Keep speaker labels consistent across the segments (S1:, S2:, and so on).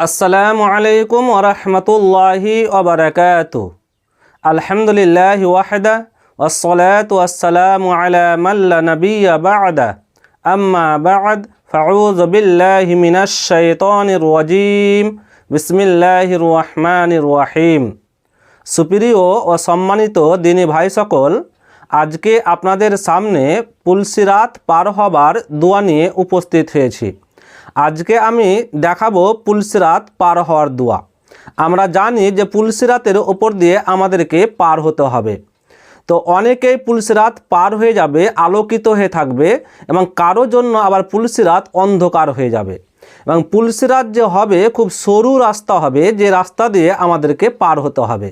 S1: আসসালামু আলাইকুম ওরহমতুল্লাহি ওবরাকাতু আলহামদুলিল্লাহ ওয়াহদা والصلاة والسلام على من لا نبي بعده أما بعد فأعوذ بالله من الشيطان الرجيم بسم الله الرحمن الرحيم সুপ্রিয় ও সম্মানিত দিনী ভাই সকল আজকে আপনাদের সামনে পুলসিরাত পার হবার দোয়া নিয়ে উপস্থিত হয়েছি আজকে আমি দেখাবো পুলসিরাত পার হওয়ার দোয়া। আমরা জানি যে পুলসিরাতের ওপর দিয়ে আমাদেরকে পার হতে হবে। তো অনেকেই পুলসিরাত পার হয়ে যাবে, আলোকিত হয়ে থাকবে এবং কারও জন্য আবার পুলসিরাত অন্ধকার হয়ে যাবে। এবং পুলসিরাত যে হবে, খুব সরু রাস্তা হবে, যে রাস্তা দিয়ে আমাদেরকে পার হতে হবে।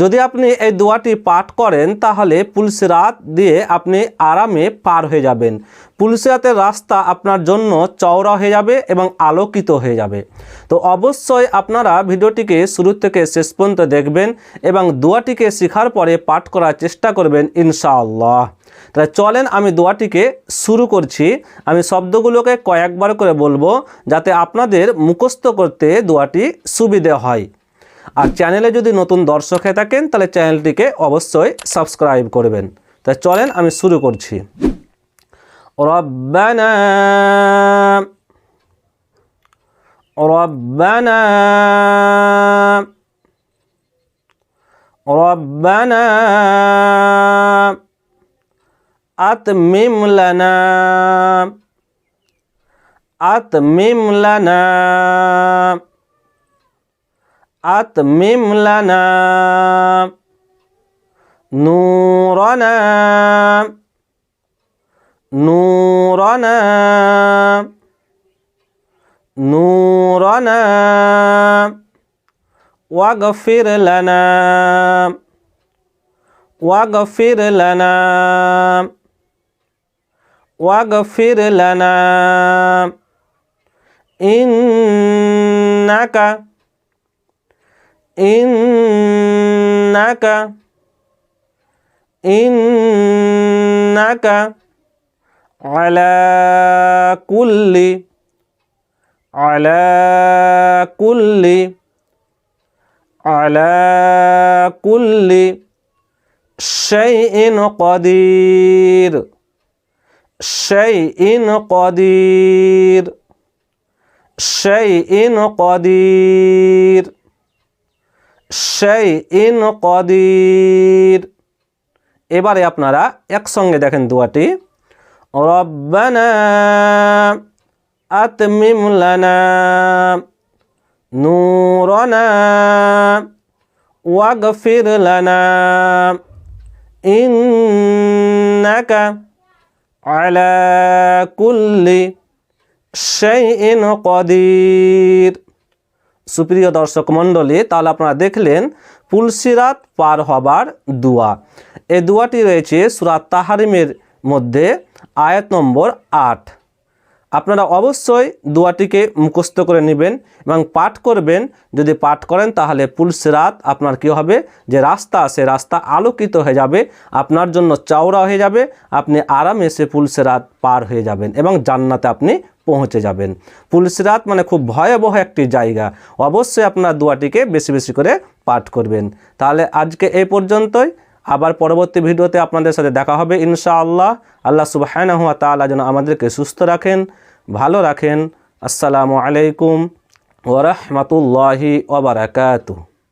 S1: যদি আপনি এই দোয়াটি পাঠ করেন, তাহলে পুলসিরাত দিয়ে আপনি আরামে পার হয়ে যাবেন। পুলসিরাতের রাস্তা আপনার জন্য চওড়া হয়ে যাবে এবং আলোকিত হয়ে যাবে। তো অবশ্যই আপনারা ভিডিওটিকে শুরু থেকে শেষ পর্যন্ত দেখবেন এবং দোয়াটিকে শেখার পরে পাঠ করার চেষ্টা করবেন ইনশাআল্লাহ। তাহলে চলেন আমি দোয়াটিকে শুরু করছি। আমি শব্দগুলোকে কয়েকবার করে বলব যাতে আপনাদের মুখস্থ করতে দোয়াটি সুবিধে হয়। আর চ্যানেলে যদি নতুন দর্শক হয়ে থাকেন তাহলে চ্যানেলটিকে অবশ্যই সাবস্ক্রাইব করবেন তাই চলেন আমি শুরু করছি রব্বানা রব্বানা রব্বানা أتمم لنا أتمم لنا أتمم لنا نورنا نورنا نورنا واغفر لنا واغفر لنا واغفر لنا إنك ইন্নাকা ইন্নাকা আলা কুল্লি আলা কুল্লি আলা কুল্লি শাইইন কদির শাইইন কদির শাইইন কদির। সেই ইন কদির। এবারে আপনারা একসঙ্গে দেখেন দুয়াটি। রব্বানা আতমিম লানা নূরনা ওয়াগফির লানা। ইন্নাকা আলা কুল্লি শাইইন কদির। সুপ্রিয় দর্শক মণ্ডলী, তাহলে আপনারা দেখলেন পুলসিরাত পার হবার দুয়া। এই দুয়াটি রয়েছে সুরাত তাহারিমের মধ্যে আয়াত নম্বর আট। আপনারা অবশ্যই দুয়াটিকে মুখস্থ করে নেবেন এবং পাঠ করবেন। যদি পাঠ করেন, তাহলে পুলসিরাত আপনার কি হবে? যে রাস্তা, সে রাস্তা আলোকিত হয়ে যাবে, আপনার জন্য চওড়া হয়ে যাবে, আপনি আরামে সে পুলসিরাত পার হয়ে যাবেন এবং জান্নাতে আপনি পৌঁছে যাবেন। পুলসিরাত মানে খুব ভয়াবহ একটি জায়গা। অবশ্যই আপনার দোয়াটিকে বেশি বেশি করে পাঠ করবেন। তাহলে আজকে এই পর্যন্তই। আবার পরবর্তী ভিডিওতে আপনাদের সাথে দেখা হবে ইনশাআল্লাহ। আল্লাহ সুবাহানাহ তাআলা যেন আমাদেরকে সুস্থ রাখেন, ভালো রাখেন। আসসালামু আলাইকুম ওরহমতুল্লাহি ওবরাকাতুহ